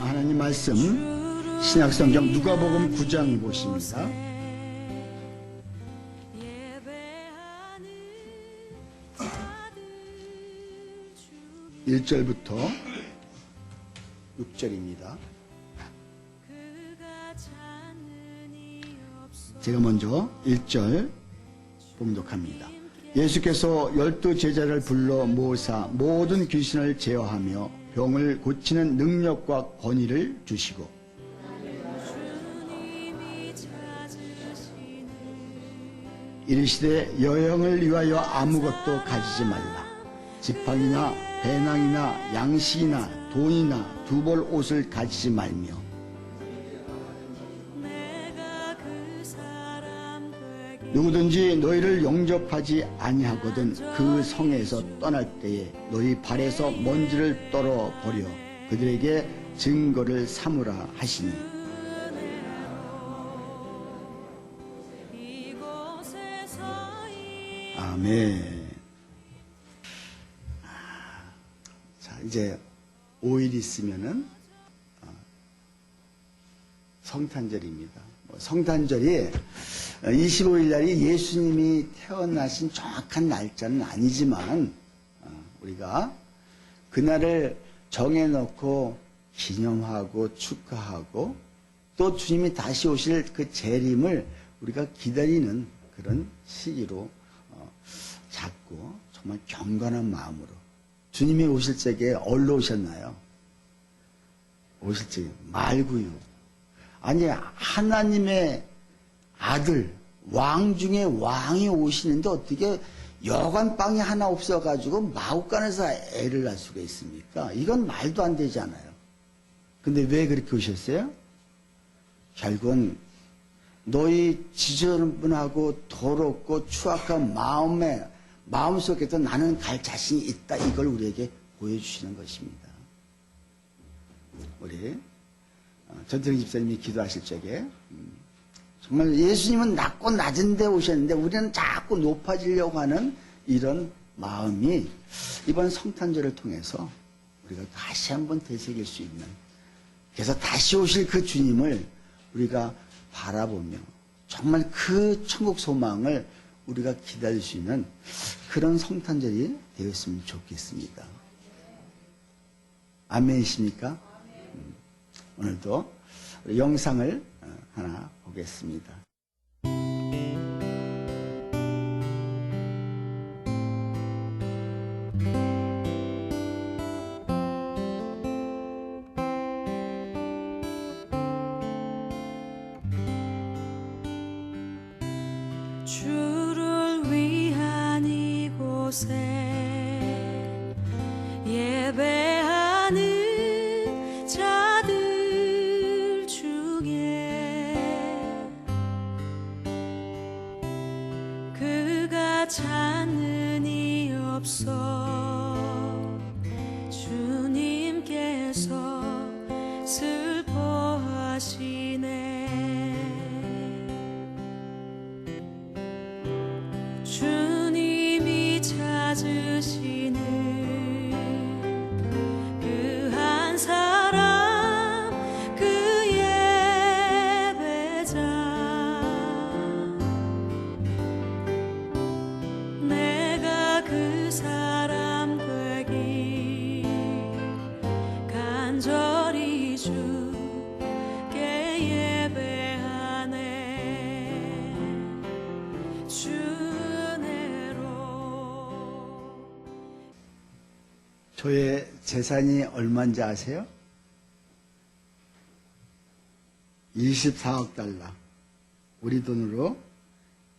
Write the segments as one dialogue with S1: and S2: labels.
S1: 하나님 말씀 신약성경 누가복음 9장 보십니다. 1절부터 6절입니다. 제가 먼저 1절 봉독합니다. 예수께서 열두 제자를 불러 모사 모든 귀신을 제어하며 병을 고치는 능력과 권위를 주시고 이르시되 여행을 위하여 아무것도 가지지 말라. 지팡이나 배낭이나 양식이나 돈이나 두벌 옷을 가지지 말며 누구든지 너희를 영접하지 아니하거든 그 성에서 떠날 때에 너희 발에서 먼지를 떨어 버려 그들에게 증거를 삼으라 하시니 아멘. 자 이제 5일 있으면은 어, 성탄절입니다. 뭐 성탄절이 25일 날이 예수님이 태어나신 정확한 날짜는 아니지만 어, 우리가 그날을 정해놓고 기념하고 축하하고 또 주님이 다시 오실 그 재림을 우리가 기다리는 그런 시기로 어, 잡고 정말 경건한 마음으로 주님이 오실 적에 얼로 오셨나요? 오실 적에 말고요. 아니 하나님의 아들 왕 중에 왕이 오시는데 어떻게 여관방이 하나 없어가지고 마구간에서 애를 낳을 수가 있습니까? 이건 말도 안 되잖아요. 근데 왜 그렇게 오셨어요? 결국은 너희 지저분하고 더럽고 추악한 마음에 마음속에도 나는 갈 자신이 있다 이걸 우리에게 보여주시는 것입니다. 우리 어, 전태영 집사님이 기도하실 적에 음, 정말 예수님은 낮고 낮은 데 오셨는데 우리는 자꾸 높아지려고 하는 이런 마음이 이번 성탄절을 통해서 우리가 다시 한번 되새길 수 있는 그래서 다시 오실 그 주님을 우리가 바라보며 정말 그 천국 소망을 우리가 기다릴 수 있는 그런 성탄절이 되었으면 좋겠습니다. 아멘이십니까? 음, 오늘도 영상을 어, 하나 보겠습니다. 저의 재산이 얼마인지 아세요? 24억 달러. 우리 돈으로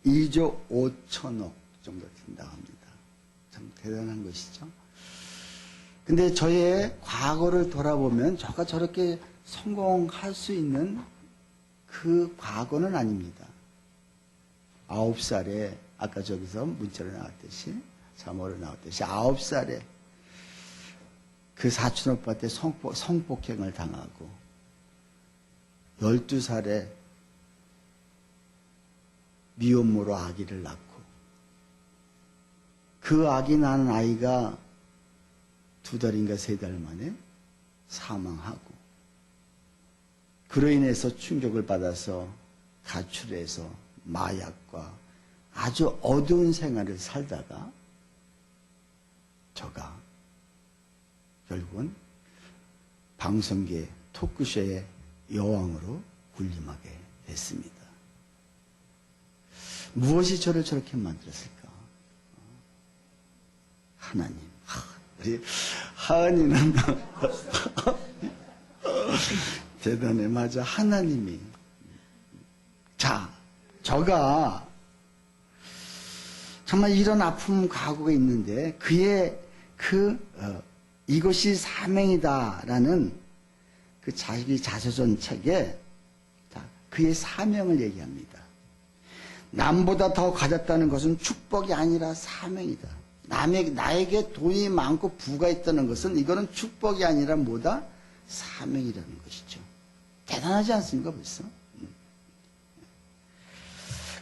S1: 2조 5천억 정도 된다고 합니다. 참 대단한 것이죠. 근데 저의 과거를 돌아보면 저가 저렇게 성공할 수 있는 그 과거는 아닙니다. 아홉 살에 아까 저기서 문자로 나왔듯이 자모로 나왔듯이 아홉 살에 그 사촌 오빠한테 성폭, 성폭행을 당하고 12살에 미혼모로 아기를 낳고 그 아기 낳은 아이가 두 달인가 세 달 만에 사망하고 그로 인해서 충격을 받아서 가출해서 마약과 아주 어두운 생활을 살다가 저가 결국은 방송계 토크쇼의 여왕으로 군림하게 됐습니다. 무엇이 저를 저렇게 만들었을까? 하나님. 하, 우리 하은이는 대단해. 맞아. 하나님이. 자, 저가 정말 이런 아픔 가구가 있는데 그의 그 어, 이것이 사명이다라는 그 자기 자서전 책에 자, 그의 사명을 얘기합니다. 남보다 더 가졌다는 것은 축복이 아니라 사명이다. 남의 나에게 돈이 많고 부가 있다는 것은 이거는 축복이 아니라 뭐다? 사명이라는 것이죠. 대단하지 않습니까 벌써?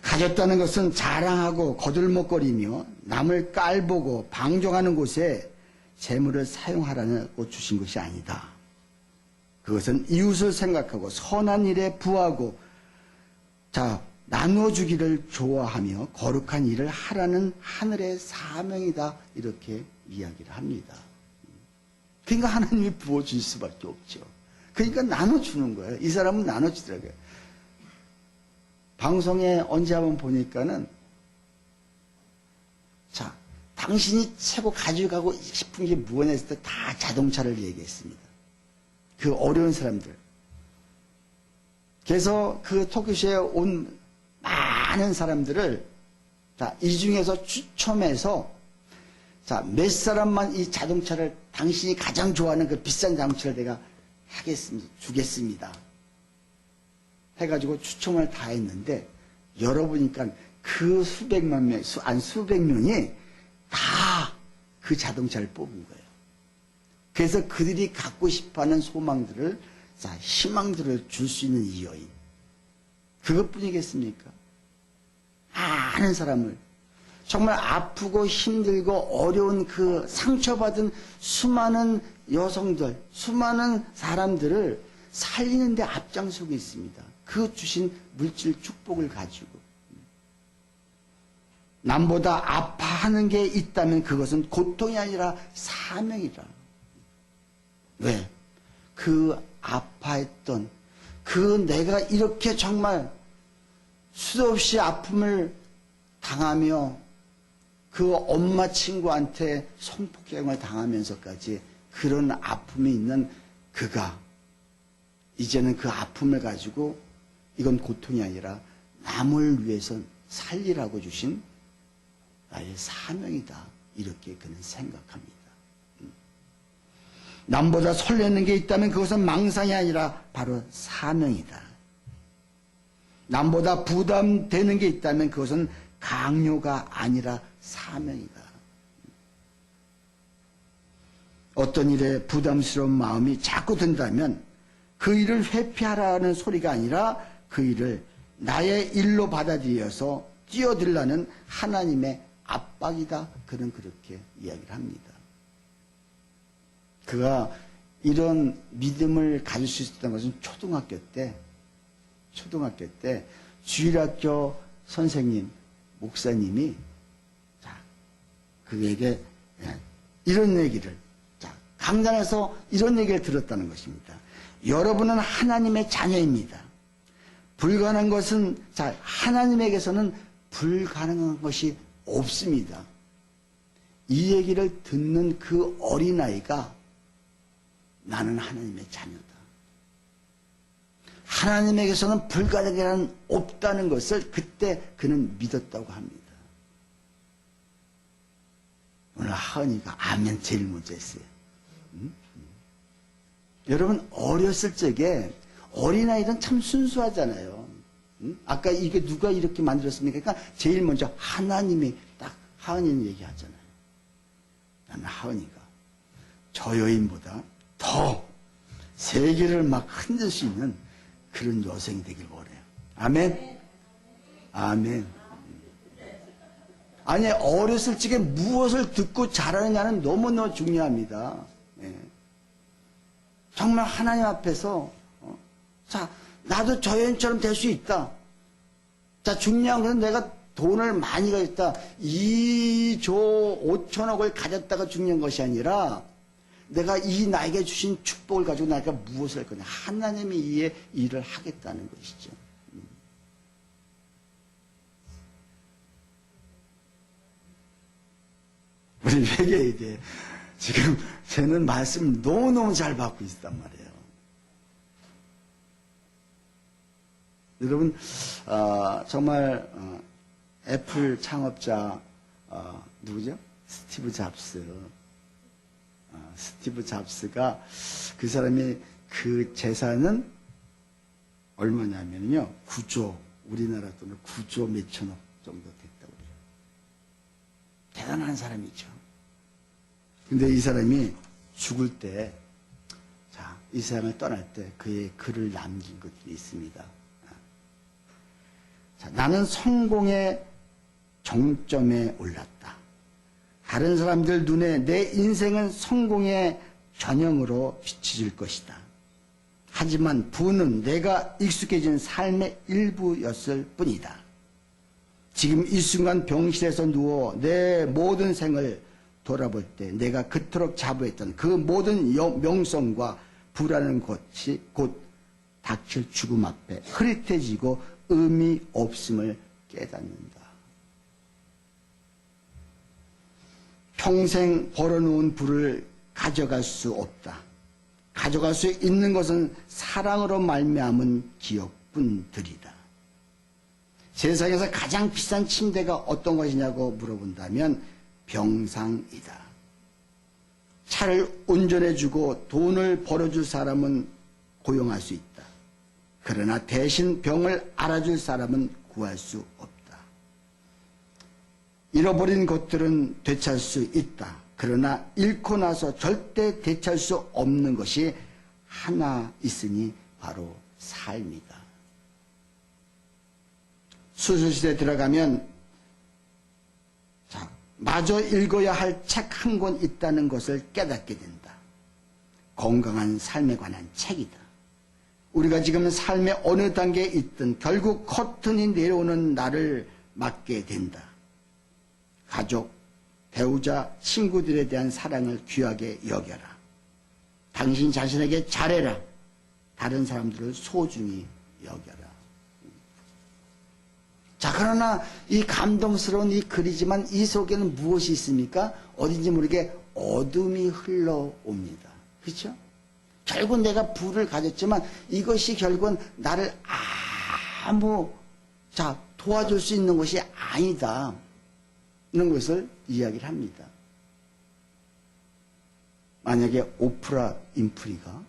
S1: 가졌다는 것은 자랑하고 거들먹거리며 남을 깔보고 방종하는 곳에 재물을 사용하라고 주신 것이 아니다. 그것은 이웃을 생각하고 선한 일에 부하고 자 나누어 주기를 좋아하며 거룩한 일을 하라는 하늘의 사명이다 이렇게 이야기를 합니다. 그러니까 하나님이 부어 줄 수밖에 없죠. 그러니까 나눠 주는 거예요. 이 사람은 나눠 주더라고요. 방송에 언제 한번 보니까는 자 당신이 최고 가져가고 싶은 게 무엇냐 했을 때 다 자동차를 얘기했습니다. 그 어려운 사람들. 그래서 그 토크쇼에 온 많은 사람들을 자, 이 중에서 추첨해서 자, 몇 사람만 이 자동차를 당신이 가장 좋아하는 그 비싼 자동차를 내가 하겠습니다. 주겠습니다. 해가지고 추첨을 다 했는데 열어보니까 그 수백만 명, 수, 안 수백 명이 다 그 자동차를 뽑은 거예요. 그래서 그들이 갖고 싶어하는 소망들을, 자, 희망들을 줄 수 있는 이 여인. 그것뿐이겠습니까? 많은 사람을 정말 아프고 힘들고 어려운 그 상처받은 수많은 여성들, 수많은 사람들을 살리는데 앞장서고 있습니다. 그 주신 물질 축복을 가지고. 남보다 아파하는 게 있다면 그것은 고통이 아니라 사명이라. 왜? 그 아파했던 그 내가 이렇게 정말 수도 없이 아픔을 당하며 그 엄마 친구한테 성폭행을 당하면서까지 그런 아픔이 있는 그가 이제는 그 아픔을 가지고 이건 고통이 아니라 남을 위해서 살리라고 주신 나의 사명이다. 이렇게 그는 생각합니다. 음. 남보다 설레는 게 있다면 그것은 망상이 아니라 바로 사명이다. 남보다 부담되는 게 있다면 그것은 강요가 아니라 사명이다. 어떤 일에 부담스러운 마음이 자꾸 든다면 그 일을 회피하라는 소리가 아니라 그 일을 나의 일로 받아들여서 뛰어들라는 하나님의 압박이다. 그는 그렇게 이야기를 합니다. 그가 이런 믿음을 가질 수 있었던 것은 초등학교 때, 초등학교 때 주일학교 선생님, 목사님이 자, 그에게 예, 이런 얘기를 자, 강단에서 이런 얘기를 들었다는 것입니다. 여러분은 하나님의 자녀입니다. 불가능한 것은 자, 하나님에게서는 불가능한 것이 없습니다. 이 얘기를 듣는 그 어린아이가 나는 하나님의 자녀다. 하나님에게서는 불가능이라는 없다는 것을 그때 그는 믿었다고 합니다. 오늘 하은이가 아멘 제일 먼저 했어요. 음? 음. 여러분 어렸을 적에 어린아이들은 참 순수하잖아요. 음? 아까 이게 누가 이렇게 만들었습니까? 그러니까 제일 먼저 하나님이 딱 하은이는 얘기하잖아요. 나는 하은이가 저 여인보다 더 세계를 막 흔들 수 있는 그런 여성이 되길 원해요. 아멘? 아멘. 아니, 어렸을 적에 무엇을 듣고 자라느냐는 너무너무 중요합니다. 예. 정말 하나님 앞에서 어, 자, 나도 저 여인처럼 될 수 있다. 자, 중요한 것은 내가 돈을 많이 가졌다. 2조 5천억을 가졌다가 중요한 것이 아니라 내가 이 나에게 주신 축복을 가지고 내가 무엇을 할 거냐. 하나님이 이에 일을 하겠다는 것이죠. 우리 회개에 지금 쟤는 말씀 너무너무 잘 받고 있단 말이에요. 여러분, 어, 정말 어, 애플 창업자 어, 누구죠? 스티브 잡스. 어, 스티브 잡스가 그 사람이 그 재산은 얼마냐면요. 9조, 우리나라 돈으로 9조 몇천억 정도 됐다고 그래요. 대단한 사람이죠. 근데 이 사람이 죽을 때, 자, 이 세상을 떠날 때 그의 글을 남긴 것들이 있습니다. 자, 나는 성공의 정점에 올랐다. 다른 사람들 눈에 내 인생은 성공의 전형으로 비춰질 것이다. 하지만 부는 내가 익숙해진 삶의 일부였을 뿐이다. 지금 이 순간 병실에서 누워 내 모든 생을 돌아볼 때 내가 그토록 자부했던 그 모든 영- 명성과 부라는 것이 곧 닥칠 죽음 앞에 흐릿해지고 의미 없음을 깨닫는다. 평생 벌어놓은 부를 가져갈 수 없다. 가져갈 수 있는 것은 사랑으로 말미암은 기억뿐들이다. 세상에서 가장 비싼 침대가 어떤 것이냐고 물어본다면 병상이다. 차를 운전해주고 돈을 벌어줄 사람은 고용할 수 있다. 그러나 대신 병을 알아줄 사람은 구할 수 없다. 잃어버린 것들은 되찾을 수 있다. 그러나 잃고 나서 절대 되찾을 수 없는 것이 하나 있으니 바로 삶이다. 수술실에 들어가면 자, 마저 읽어야 할 책 한 권 있다는 것을 깨닫게 된다. 건강한 삶에 관한 책이다. 우리가 지금 삶의 어느 단계에 있든 결국 커튼이 내려오는 날을 맞게 된다. 가족, 배우자, 친구들에 대한 사랑을 귀하게 여겨라. 당신 자신에게 잘해라. 다른 사람들을 소중히 여겨라. 자, 그러나 이 감동스러운 이 글이지만 이 속에는 무엇이 있습니까? 어딘지 모르게 어둠이 흘러옵니다. 그렇죠? 결국 내가 불을 가졌지만 이것이 결국은 나를 아무 자 도와줄 수 있는 것이 아니다. 이런 것을 이야기를 합니다. 만약에 오프라 인프리가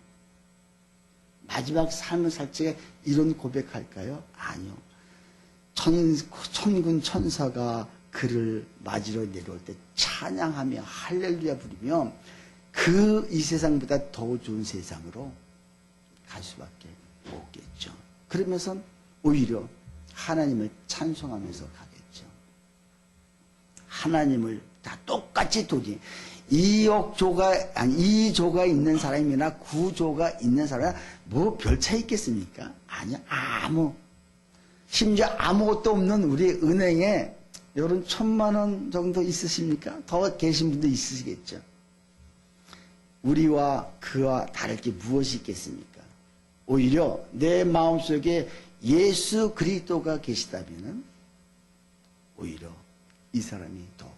S1: 마지막 삶을 살 적에 이런 고백할까요? 아니요. 천, 천군 천사가 그를 맞으러 내려올 때 찬양하며 할렐루야 부르며 그 이 세상보다 더 좋은 세상으로 갈 수밖에 없겠죠. 그러면서 오히려 하나님을 찬송하면서 가겠죠. 하나님을 다 똑같이 돈이 2억 조가 아니 2조가 있는 사람이나 9조가 있는 사람 뭐 별 차이 있겠습니까? 아니요. 아무 심지어 아무것도 없는 우리 은행에 이런 천만 원 정도 있으십니까? 더 계신 분도 있으시겠죠. 우리와 그와 다를 게 무엇이 있겠습니까? 오히려 내 마음속에 예수 그리스도가 계시다면은 오히려 이 사람이 더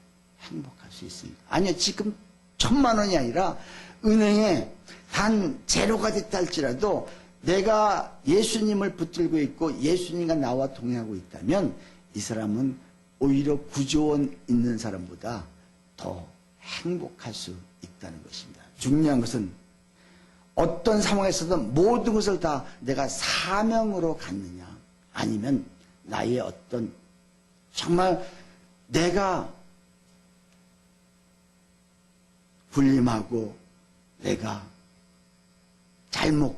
S1: 행복할 수 있습니다. 아니요, 지금 천만 원이 아니라 은행에 단 제로가 됐다 할지라도 내가 예수님을 붙들고 있고 예수님과 나와 동행하고 있다면 이 사람은 오히려 구조원 있는 사람보다 더 행복할 수 있다는 것입니다. 중요한 것은 어떤 상황에서든 모든 것을 다 내가 사명으로 갖느냐 아니면 나의 어떤 정말 내가 군림하고 내가 잘못